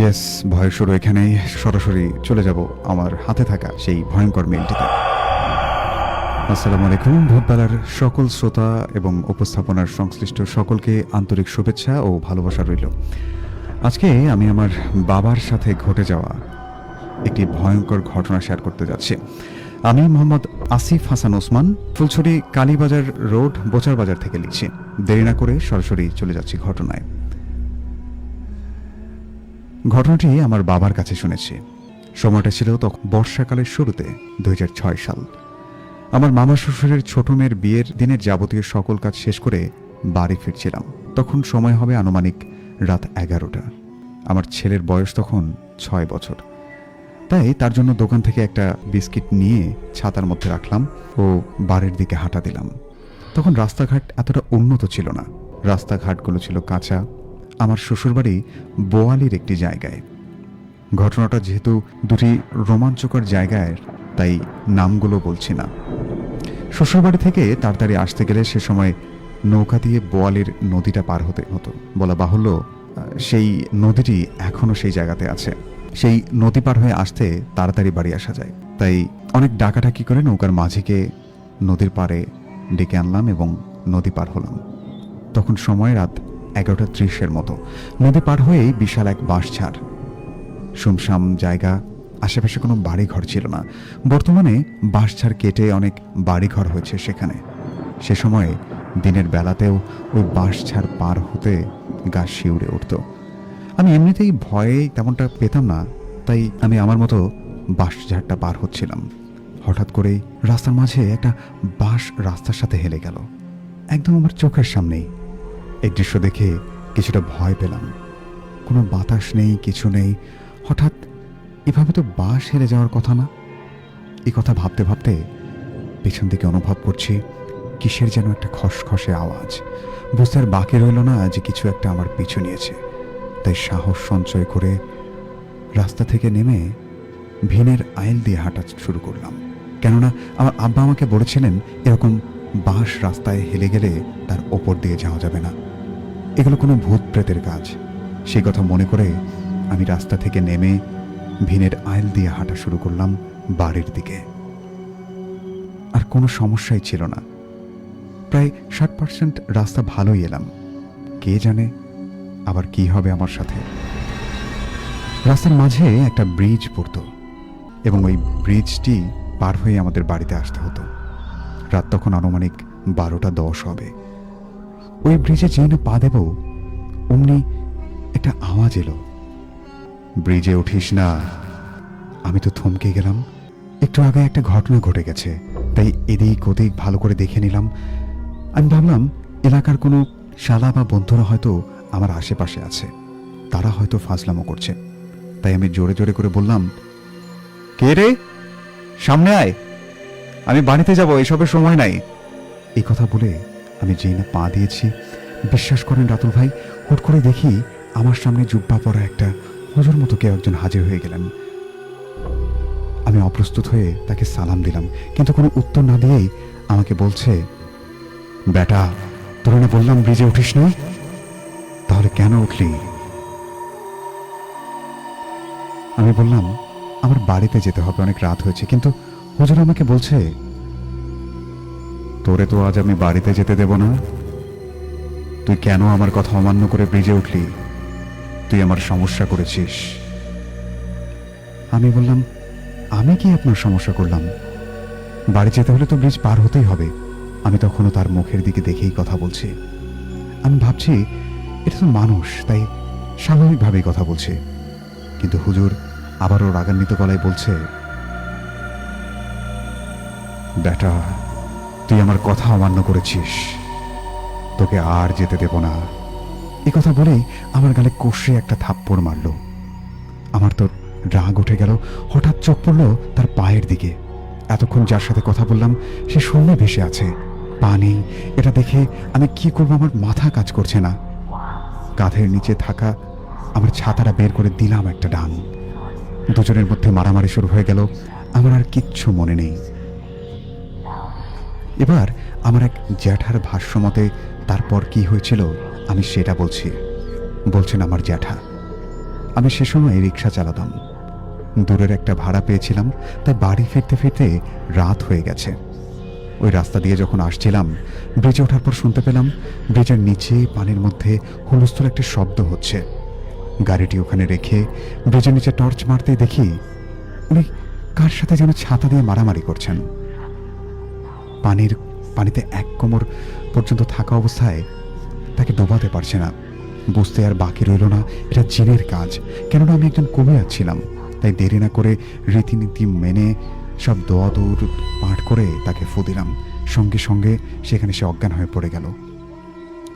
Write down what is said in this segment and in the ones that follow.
Yes, ভয় শুরু এখানেই। সরাসরি চলে যাব আমার হাতে থাকা সেই ভয়ঙ্কর মেলটিতে আসসালামু আলাইকুম ভোটবেলার সকল শ্রোতা এবং উপস্থাপনার সংশ্লিষ্ট সকলকে আন্তরিক শুভেচ্ছা ও ভালোবাসা রইল। আজকে আমি আমার বাবার সাথে ঘটে যাওয়া একটি ভয়ঙ্কর ঘটনা শেয়ার করতে যাচ্ছি। আমি মোহাম্মদ আসিফ হাসান ওসমান, ফুলছড়ি কালীবাজার রোড বোচার বাজার থেকে লিখছি। দেরি না করে সরাসরি চলে যাচ্ছি ঘটনায়। ঘটনাটি আমার বাবার কাছে শুনেছি। সময়টা ছিল তখন বর্ষাকালের শুরুতে দু হাজার ছয় সাল। আমার মামা শ্বশুরের ছোট মেয়ের বিয়ের দিনের যাবতীয় সকল কাজ শেষ করে বাড়ি ফিরছিলাম। তখন সময় হবে আনুমানিক রাত এগারোটা। আমার ছেলের বয়স তখন ছয় বছর। তাই তার জন্য দোকান থেকে একটা বিস্কিট নিয়ে ছাতার মধ্যে রাখলাম ও বাড়ির দিকে হাঁটা দিলাম। তখন রাস্তাঘাট এতটা উন্নত ছিল না। রাস্তাঘাটগুলো ছিল কাঁচা আমার শ্বশুরবাড়ি বোয়ালির একটি জায়গায়। ঘটনাটা যেহেতু দুটি রোমাঞ্চকর জায়গায়, তাই নামগুলো বলছি না। শ্বশুরবাড়ি থেকে তাড়াতাড়ি আসতে গেলে সে সময় নৌকা দিয়ে বোয়ালির নদীটা পার হতে হতো। বলা বাহুল্য সেই নদীটি এখনও সেই জায়গাতে আছে। সেই নদী পার হয়ে আসতে তাড়াতাড়ি বাড়ি আসা যায়। তাই অনেক ডাকাডাকি করে নৌকার মাঝিকে নদীর পাড়ে ডেকে আনলাম এবং নদী পার হলাম। তখন সময় রাত এগারোটা ত্রিশের মতো। নদী পার হয়েই বিশাল এক বাঁশঝাড়। শুমশাম জায়গা, আশেপাশে কোনো বাড়ি ঘর ছিল না। বর্তমানে বাঁশঝাড় কেটে অনেক বাড়িঘর হয়েছে সেখানে। সে সময়ে দিনের বেলাতেও ওই বাঁশঝাড় পার হতে গা শিউরে উঠত। আমি এমনিতেই ভয়ে তেমনটা পেতাম না, তাই আমি আমার মতো বাঁশঝাড়টা পার হচ্ছিলাম। হঠাৎ করেই রাস্তার মাঝে একটা বাঁশ রাস্তার সাথে হেলে গেল। একদম আমার চোখের সামনেই। এই দৃশ্য দেখে কিছুটা ভয় পেলাম। কোনো বাতাস নেই, কিছু নেই। হঠাৎ এভাবে তো বাস হেরে যাওয়ার কথা না? এই কথা ভাবতে ভাবতে পেছন দিকে অনুভব করছি, কিসের যেন একটা খসখসে আওয়াজ। বুঝতে আর বাকি রইল না যে কিছু একটা আমার পিছু নিয়েছে। তাই সাহস সঞ্চয় করে রাস্তা থেকে নেমে ভিনের আইল দিয়ে হাঁটা শুরু করলাম। কেননা আমার আব্বা আমাকে বলেছিলেন, এরকম বাঁশ রাস্তায় হেলে গেলে তার ওপর দিয়ে যাওয়া যাবে না। এগুলো কোনো ভূত প্রেতের কাজ। সেই কথা মনে করে আমি রাস্তা থেকে নেমে ভিনের আইল দিয়ে হাঁটা শুরু করলাম বাড়ির দিকে। আর কোনো সমস্যাই ছিল না। প্রায় ষাট পার্সেন্ট রাস্তা ভালোই এলাম। কে জানে আবার কি হবে আমার সাথে। রাস্তার মাঝে একটা ব্রিজ পড়তো এবং ওই ব্রিজটি পার হয়ে আমাদের বাড়িতে আসতে হতো। রাত তখন আনুমানিক বারোটা দশ হবে। ওই ব্রিজে যেন পা দেব, অমনি একটা আওয়াজ এলো। ব্রিজে উঠিস না। আমি তো থমকে গেলাম। একটু আগে একটা ঘটনা ঘটে গেছে, তাই এদিক ওদিক ভালো করে দেখে নিলাম। আমি ভাবলাম, এলাকার কোনো শালা বা বন্ধুরা হয়তো আমার আশেপাশে আছে। তারা হয়তো ফাজলামো করছে। তাই আমি জোরে জোরে করে বললাম, কে রে? সামনে আয়। আমি বাড়িতে যাব, এসবের সময় নাই। এই কথা বলে আমি যেই না পা দিয়েছি, বিশ্বাস করেন রাতুল ভাই, হুট করে দেখি আমার সামনে জুব্বা পরা একটা হজর মতো কেউ একজন হাজির হয়ে গেলেন। আমি অপ্রস্তুত হয়ে তাকে সালাম দিলাম, কিন্তু কোনো উত্তর না দিয়েই আমাকে বলছে, বেটা, তোর না বললাম ব্রিজে উঠিস না? তাহলে কেন উঠলি? আমি বললাম, আমার বাড়িতে যেতে হবে, অনেক রাত হয়েছে, কিন্তু হুজুর আমাকে বলছে তোরে তো আজ আমি বাড়িতে যেতে দেব না। তুই কেন আমার কথা অমান্য করে ব্রিজে উঠলি? তুই আমার সমস্যা করেছিস। আমি বললাম, আমি কি আপনার সমস্যা করলাম? বাড়ি যেতে হলে তো ব্রিজ পার হতেই হবে। আমি তখনও তার মুখের দিকে দেখেই কথা বলছি। আমি ভাবছি, এটা তো মানুষ, তাই স্বাভাবিকভাবেই কথা বলছে। কিন্তু হুজুর আবারও রাগান্বিত গলায় বলছে, বেটা তুই আমার কথা অমান্য করেছিস। তোকে আর যেতে দেব না। এ কথা বলেই আমার গালে কষে একটা থাপ্পড় মারল। আমার তো রাগ উঠে গেল। হঠাৎ চোখ পড়ল তার পায়ের দিকে। এতক্ষণ যার সাথে কথা বললাম, সে শূন্য ভেসে আছে। পা নেই। এটা দেখে আমি কি করব আমার মাথা কাজ করছে না। কাঁধের নিচে থাকা আমার ছাতাটা বের করে দিলাম একটা ডান। দুজনের মধ্যে মারামারি শুরু হয়ে গেল। আমার আর কিচ্ছু মনে নেই। এবার আমার এক জ্যাঠার ভাষ্য মতে, তারপর কি হয়েছিল, আমি সেটা বলছি। বলছেন আমার জ্যাঠা, আমি সে সময় রিক্সা চালাতাম। দূরের একটা ভাড়া পেয়েছিলাম তাই বাড়ি ফিরতে ফিরতে রাত হয়ে গেছে। ওই রাস্তা দিয়ে যখন আসছিলাম, ব্রিজে ওঠার পর শুনতে পেলাম, ব্রিজের নিচে পানির মধ্যে হুলস্থুল একটা শব্দ হচ্ছে। গাড়িটি ওখানে রেখে ব্রিজের নিচে টর্চ মারতে দেখি, উনি কার সাথে যেন ছাতা দিয়ে মারামারি করছেন। পানির পানিতে এক কোমর পর্যন্ত থাকা অবস্থায় তাকে ডোবাতে পারছে না। বুঝতে আর বাকি রইল না, এটা জিনের কাজ। কেননা আমি একজন কুমিয়ার ছিলাম, তাই দেরি না করে রীতিনীতি মেনে সব দোয়া দৌড় পাঠ করে তাকে ফু দিলাম। সঙ্গে সঙ্গে সেখানে সে অজ্ঞান হয়ে পড়ে গেল।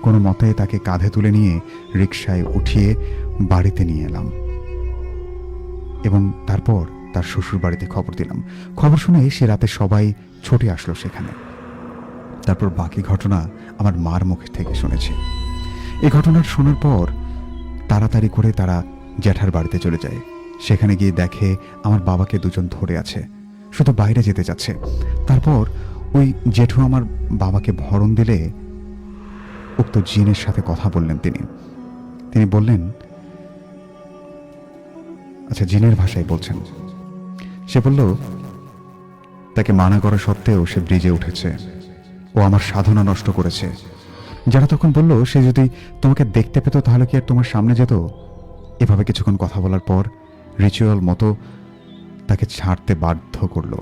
কোনো মতে তাকে কাঁধে তুলে নিয়ে রিকশায় উঠিয়ে বাড়িতে নিয়ে এলাম। এবং তারপর তার শ্বশুর বাড়িতে খবর দিলাম। খবর শুনে সে রাতে সবাই ছুটে আসলো সেখানে। তারপর বাকি ঘটনা আমার মার মুখে থেকে শুনেছি। এই ঘটনার শোনার পর তাড়াতাড়ি করে তারা জ্যাঠার বাড়িতে চলে যায়। সেখানে গিয়ে দেখে আমার বাবাকে দুজন ধরে আছে। শুধু বাইরে যেতে যাচ্ছে তারপর ওই জেঠু আমার বাবাকে ভরণ দিলে উক্ত জিনের সাথে কথা বললেন তিনি। তিনি বললেন আচ্ছা জিনের ভাষায় বলছেন। সে বলল, তাকে মানা করা সত্ত্বেও সে ব্রিজে উঠেছে। ও আমার সাধনা নষ্ট করেছে। যারা তখন বলল, সে যদি তোমাকে দেখতে পেত, তাহলে কি আর তোমার সামনে যেত? এভাবে কিছুক্ষণ কথা বলার পর রিচুয়াল মতো তাকে ছাড়তে বাধ্য করল।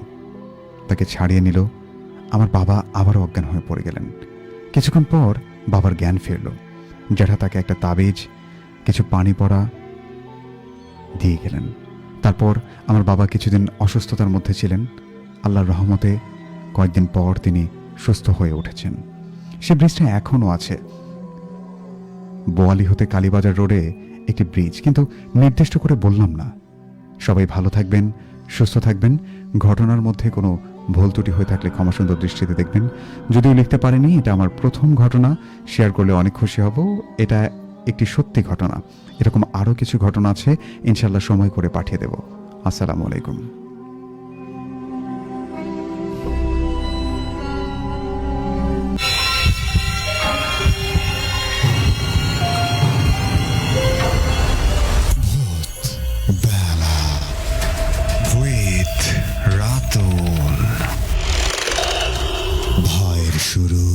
তাকে ছাড়িয়ে নিল। আমার বাবা আবারও অজ্ঞান হয়ে পড়ে গেলেন। কিছুক্ষণ পর বাবার জ্ঞান ফিরল। জ্যাঠা তাকে একটা তাবিজ, কিছু পানি পড়া দিয়ে গেলেন। তারপর আমার বাবা কিছুদিন অসুস্থতার মধ্যে ছিলেন। আল্লাহর রহমতে কয়েকদিন পর তিনি সুস্থ হয়ে উঠেছেন। সে ব্রিজটা এখনও আছে। বোয়ালি হতে কালীবাজার রোডে একটি ব্রিজ, কিন্তু নির্দিষ্ট করে বললাম না। সবাই ভালো থাকবেন, সুস্থ থাকবেন। ঘটনার মধ্যে কোনো ভুল ত্রুটি হয়ে থাকলে ক্ষমা সুন্দর দৃষ্টিতে দেখবেন। যদিও লিখতে পারেনি, এটা আমার প্রথম ঘটনা। শেয়ার করলে অনেক খুশি হব। এটা একটি সত্যি ঘটনা। এরকম আরও কিছু ঘটনা আছে ইনশাল্লাহ সময় করে পাঠিয়ে দেব। আসসালামু আলাইকুম। শুরু।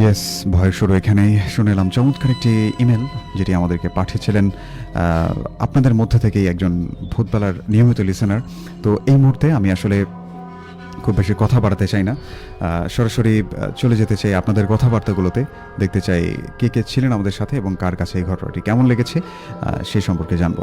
ইয়েস ভয় শুরু এখানেই। শুনেলাম চমৎকার একটি ইমেল যেটি আমাদেরকে পাঠিয়েছিলেন আপনাদের মধ্যে থেকেই একজন ভূতবেলার নিয়মিত লিসেনার তো এই মুহূর্তে আমি আসলে খুব বেশি কথা বাড়াতে চাই না। সরাসরি চলে যেতে চাই আপনাদের কথাবার্তাগুলোতে। দেখতে চাই কে কে ছিলেন আমাদের সাথে এবং কার কাছে এই ঘটনাটি কেমন লেগেছে সেই সম্পর্কে জানব।